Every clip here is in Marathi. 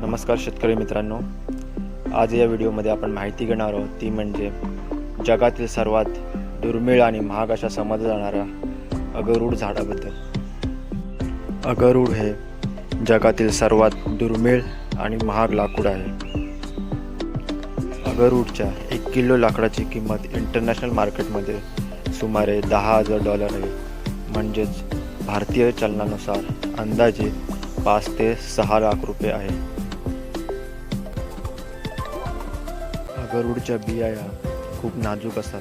नमस्कार शेतकरी मित्रांनो. आज या व्हिडिओमध्ये आपण माहिती घेणार आहोत ती म्हणजे जगातील सर्वात दुर्मिळ आणि महाग अशा समजल्या जाणाऱ्या अगरूड झाडाबद्दल. अगरूड हे जगातील सर्वात दुर्मिळ आणि महाग लाकूड आहे. अगरूडच्या एक किलो लाकडाची किंमत इंटरनॅशनल मार्केटमध्ये सुमारे दहा हजार डॉलर आहे. म्हणजेच भारतीय चलनानुसार अंदाजे पाच ते सहा लाख रुपये आहे. गरुडच्या बिया या खूप नाजूक असतात.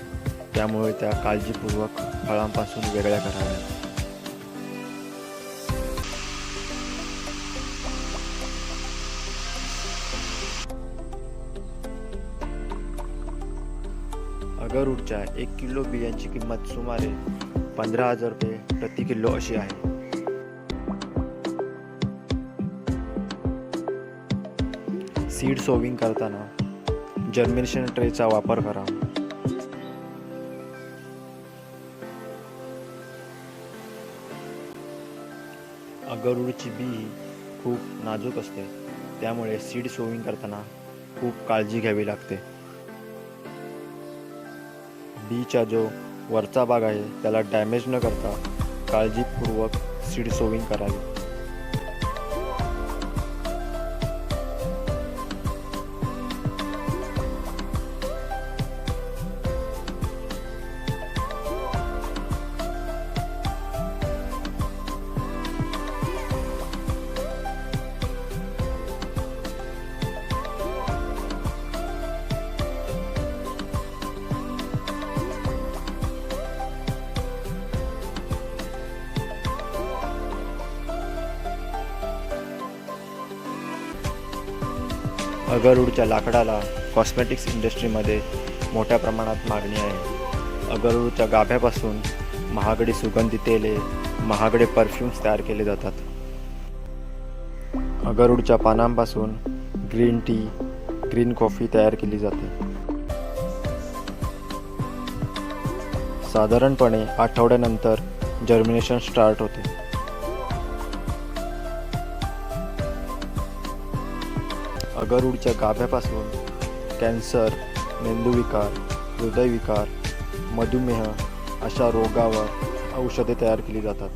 त्यामुळे त्या काळजीपूर्वक फळांपासून वेगळ्या कराव्या अगरूडच्या एक किलो बियांची किंमत सुमारे पंधरा हजार रुपये प्रति किलो अशी आहे. सीड सोविंग करताना जर्मिनेशन ट्रेचा वापर करा. अगरूडची बी ही खूप नाजूक असते. त्यामुळे सीड सोविंग करताना खूप काळजी घ्यावी लागते. बीचा जो वरचा भाग आहे त्याला डॅमेज न करता काळजीपूर्वक सीड सोविंग करावी. अगरूडच्या लाकडाला कॉस्मेटिक्स इंडस्ट्रीमध्ये मोठ्या प्रमाणात मागणी आहे. अगरूडच्या गाभ्यापासून महागडी सुगंधी तेले महागडे परफ्यूम्स तयार केले जातात. अगरूडच्या पानांपासून ग्रीन टी ग्रीन कॉफी तयार केली जाते. साधारणपणे आठवड्यानंतर जर्मिनेशन स्टार्ट होते. अगरूडच्या गाभ्यापासून कॅन्सर मेंदूविकार हृदयविकार मधुमेह अशा रोगावर औषधे तयार केली जातात.